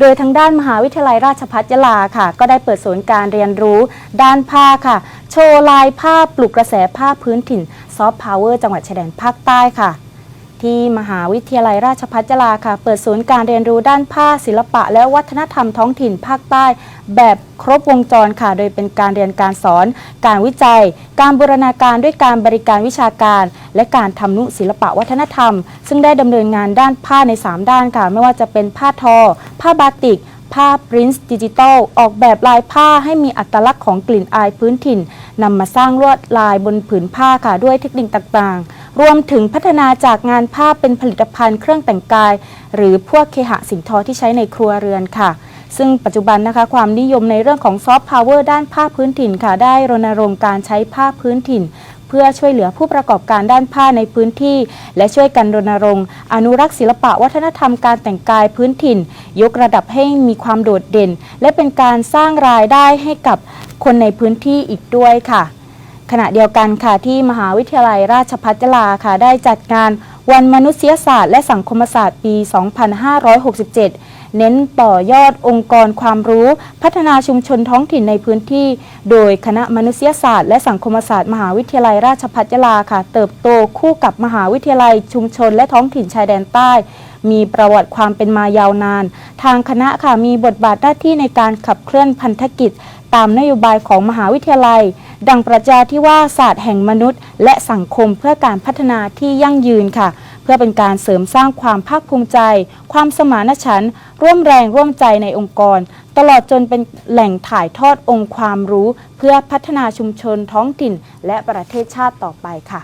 โดยทางด้านมหาวิทยาลัยราชภัฏยะลาค่ะ ก็ได้เปิดศูนย์การเรียนรู้ ด้านผ้าค่ะ โชว์ลายผ้าปลุกกระแสผ้าพื้นถิ่นซอฟต์พาวเวอร์จังหวัดชายแดนภาคใต้ค่ะ ที่มหาวิทยาลัยราชภัฏยะลาค่ะ เปิดศูนย์การเรียนรู้ด้านผ้าศิลปะ และวัฒนธรรมท้องถิ่นภาคใต้ แบบครบวงจรค่ะ โดยเป็นการเรียนการสอน การวิจัย การบูรณาการด้วยการบริการวิชาการ และการทำนุศิลปะวัฒนธรรม ซึ่งได้ดำเนินงานด้านผ้าใน 3 ด้านค่ะ ไม่ว่าจะเป็นผ้าทอ ผ้าบาติกผ้าปรินซ์ดิจิทัลออกแบบลายผ้าให้มีอัตลักษณ์ของกลิ่นอายพื้นถิ่นนำมาสร้างลวดลายบนผืนผ้าค่ะด้วยเทคนิคต่างๆ รวมถึงพัฒนาจากงานผ้าเป็นผลิตภัณฑ์เครื่องแต่งกาย หรือพวกเคหะสิ่งทอที่ใช้ในครัวเรือนค่ะ ซึ่งปัจจุบันนะคะความนิยมในเรื่องของซอฟต์พาวเวอร์ด้านผ้าพื้นถิ่นค่ะ ได้รณรงค์การใช้ผ้าพื้นถิ่น เพื่อช่วยเหลือผู้ประกอบการด้านผ้าในพื้นที่ และช่วยกันรณรงค์ อนุรักษ์ศิลปะวัฒนธรรมการแต่งกายพื้นถิ่น ยกระดับให้มีความโดดเด่น และเป็นการสร้างรายได้ให้กับคนในพื้นที่อีกด้วยค่ะ ขณะเดียวกันค่ะที่มหาวิทยาลัยราชภัฏยะลาค่ะได้จัดงานวันมนุษยศาสตร์และสังคมศาสตร์ปี 2567 เน้นต่อยอดองค์กรความรู้พัฒนาชุมชนท้องถิ่นในพื้นที่ โดยคณะมนุษยศาสตร์และสังคมศาสตร์มหาวิทยาลัยราชภัฏยะลาค่ะ เติบโตคู่กับมหาวิทยาลัยชุมชนและท้องถิ่นชายแดนใต้ มีประวัติความเป็นมายาวนาน ทางคณะค่ะมีบทบาทหน้าที่ในการขับเคลื่อนพันธกิจ ตามนโยบายของมหาวิทยาลัย ดังปรัชญาที่ว่าศาสตร์แห่งมนุษย์ และสังคมเพื่อการพัฒนาที่ยั่งยืนค่ะ เพื่อเป็นการเสริมสร้างความภาคภูมิใจ ความสมานฉันท์ร่วมแรงร่วมใจในองค์กร ตลอดจนเป็นแหล่งถ่ายทอดองค์ความรู้ เพื่อพัฒนาชุมชนท้องถิ่น และประเทศชาติต่อไปค่ะ